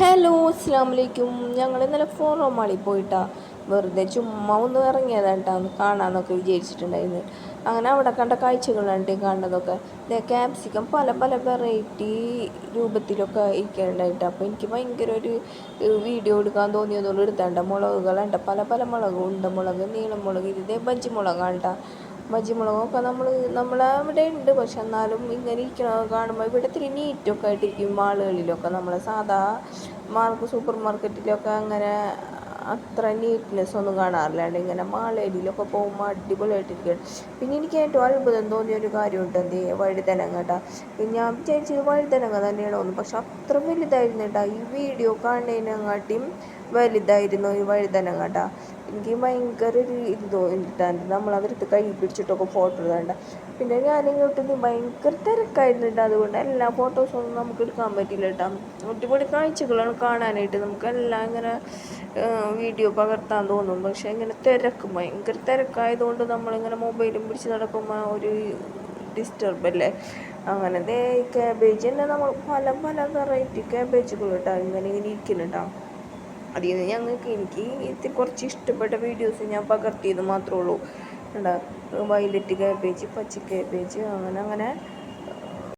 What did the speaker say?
Hello അസ്സാം വലൈക്കും ഞങ്ങൾ ഇന്നലെ ഫോറോ മാളിൽ പോയിട്ടാ. വെറുതെ ചുമ്മാ ഒന്ന് ഇറങ്ങിയതാട്ടാ ഒന്ന് കാണാമെന്നൊക്കെ വിചാരിച്ചിട്ടുണ്ടായിരുന്നു. അങ്ങനെ അവിടെ കണ്ട കാഴ്ചകളാണ് കാണുന്നതൊക്കെ. ക്യാപ്സിക്കം പല പല വെറൈറ്റി രൂപത്തിലൊക്കെ ഇരിക്കാനുണ്ടായിട്ട്. അപ്പോൾ എനിക്ക് ഭയങ്കര ഒരു വീഡിയോ എടുക്കാൻ തോന്നിയതുകൊണ്ട് എടുത്താണ്ട. മുളകുകളുണ്ട് പല പല മുളക് ഉണ്ടമുളക് നീളമുളക് ഇതേ ബജ്ജി മുളകാണ് കേട്ടോ ബജ്ജി മുളകൊക്കെ നമ്മൾ നമ്മളവിടെ ഉണ്ട്. പക്ഷെ എന്നാലും ഇങ്ങനെ ഇരിക്കണ കാണുമ്പോൾ ഇവിടെ ഇത്തിരി നീറ്റൊക്കെ ആയിട്ടിരിക്കും. ആളുകളിലൊക്കെ നമ്മളെ സാധാ മാർക്ക് സൂപ്പർ മാർക്കറ്റിലൊക്കെ അങ്ങനെ അത്ര നീറ്റ്നെസ് ഒന്നും കാണാറില്ലാണ്ട് ഇങ്ങനെ മാളേരിയിലൊക്കെ പോകുമ്പോൾ അടിപൊളിയായിട്ടിരിക്കുകയാണ് പിന്നെ എനിക്ക് ഏറ്റവും അത്ഭുതം തോന്നിയ ഒരു കാര്യമുണ്ട്. എന്ത് വഴുതനങ്ങ കേട്ടോ ഞാൻ വിചാരിച്ചത് വഴുതനങ്ങ തന്നെയാണോ എന്ന് പക്ഷെ അത്ര വലുതായിരുന്നു കേട്ടോ ഈ വീഡിയോ കാണുന്നതിനെക്കാട്ടിയും വലുതായിരുന്നു ഈ വഴുതന കട എനിക്ക് ഭയങ്കര ഒരു ഇത് തോന്നിയിട്ടാണ് നമ്മൾ അവരുടെ കൈ പിടിച്ചിട്ടൊക്കെ ഫോട്ടോ എടുത്താണ്ട പിന്നെ ഞാനിങ്ങോട്ട് ഭയങ്കര തിരക്കായിരുന്നുണ്ട് അതുകൊണ്ട് എല്ലാ ഫോട്ടോസൊന്നും നമുക്ക് എടുക്കാൻ പറ്റില്ല കേട്ടോ. അടിപൊളി കാഴ്ചകളാണ് കാണാനായിട്ട്. നമുക്ക് എല്ലാം ഇങ്ങനെ വീഡിയോ പകർത്താൻ തോന്നും. പക്ഷെ ഇങ്ങനെ തിരക്ക് ഭയങ്കര തിരക്കായതുകൊണ്ട് നമ്മളിങ്ങനെ മൊബൈലും പിടിച്ച് നടക്കുമ്പോൾ ഒരു ഡിസ്റ്റർബ് അല്ലേ? അങ്ങനെ ദേ ക്യാബേജ് തന്നെ നമ്മൾ പല പല വെറൈറ്റി ക്യാബേജുകൾ കേട്ടോ. ഇങ്ങനെ ഇങ്ങനെ ഇരിക്കുന്നുണ്ടാ അതിൽ നിന്ന് ഞങ്ങൾക്ക് എനിക്ക് ഇത് കുറച്ച് ഇഷ്ടപ്പെട്ട വീഡിയോസ് ഞാൻ പകർത്തിയത് മാത്രമേ ഉള്ളൂ. എന്താ വയലറ്റ് കാബേജ് പച്ച കാബേജ് അങ്ങനെ അങ്ങനെ.